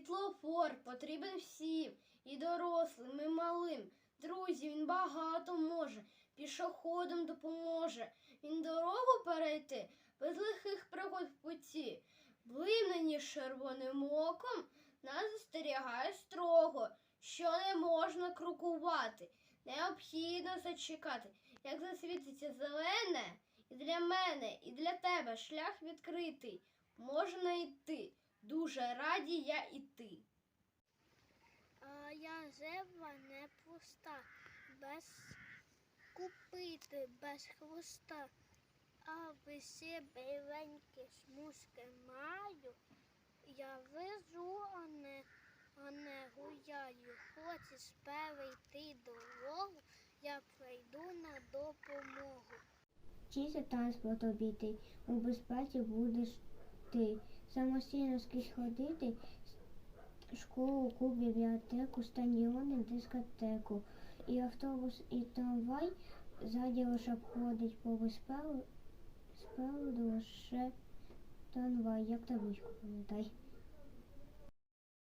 Світлофор потрібен всім, і дорослим, і малим. Друзі, він багато може, пішоходам допоможе. Він дорогу перейти без лихих пригод в путі. Блимнені червоним оком нас застерігає строго, що не можна крокувати. Необхідно зачекати, як засвітиться зелене, і для мене, і для тебе шлях відкритий. Можна йти. Дуже раді я іти. А я зебра не пуста, без купити, без хвоста. А всі біленькі смужки маю. Я везу, а не, а не гуляю. Хочеш перейти дорогу, я прийду на допомогу. Вчися транспорт обійти, у безпеці будеш ти. Самостійно скрізь ходити, школу, клуб, бібліотеку, стадіони, дискотеку. І автобус, і трамвай ззаді лише ходить по безпеку, спереду лише трамвай, як табличку пам'ятай.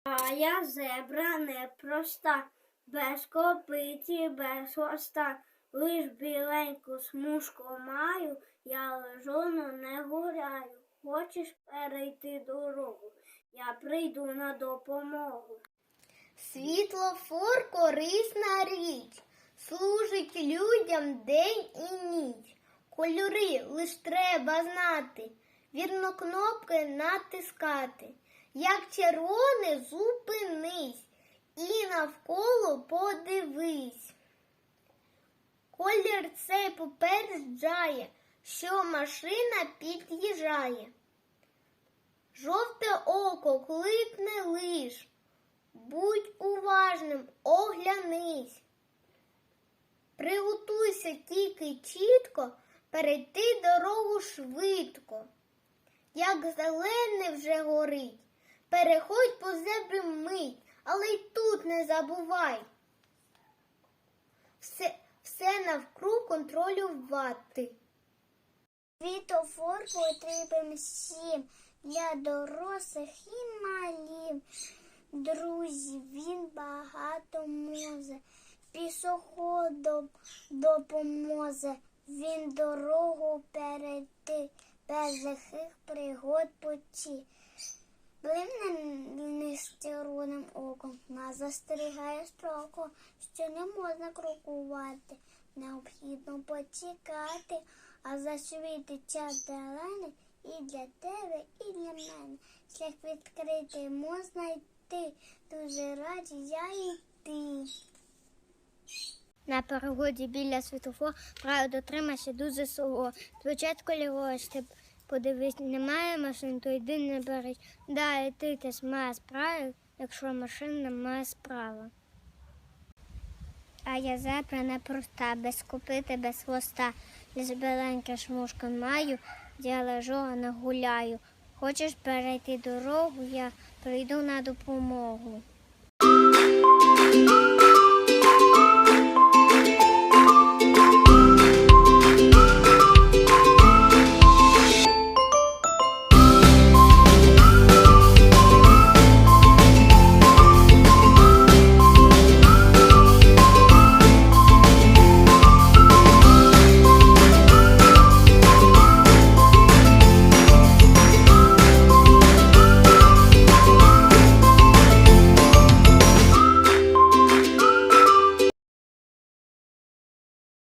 А я зебра непроста, без копиті, без хвоста. Лиш біленьку смужку маю, я лежу, но не гуляю. Хочеш перейти дорогу, я прийду на допомогу. Світлофор корисна річ, служить людям день і ніч. Кольори лиш треба знати, вірно кнопки натискати. Як червоне зупинись і навколо подивись. Колір цей попереджає, що машина під'їжджає. Жовте око кликне лиш. Будь уважним, оглянись. Приготуйся тільки чітко, перейти дорогу швидко. Як зелене вже горить, переходь по зебрі мить, але й тут не забувай. Все, все навкруг контролювати. Світофор потрібен всім для дорослих і малим. Друзі, він багато може, пішоходом допоможе. Він дорогу перейти без лихих пригод путі. Блимне з оком нас застерігає строго, що не можна крокувати. Необхідно почекати, а засвітиться зелене і для тебе, і для мене. Шлях відкритий можна йти. Дуже раді я йти. На перегоді біля світофора право дотримайся дуже суворо. Спочатку ліворуч ти подивись, немає машин, то йди не берись. Далі ти теж має справу, якщо машина має справа. А я зебра непроста, без купити, без хвоста. Лиш беленька шмушка маю, я лежу, а не гуляю. Хочеш перейти дорогу, я прийду на допомогу.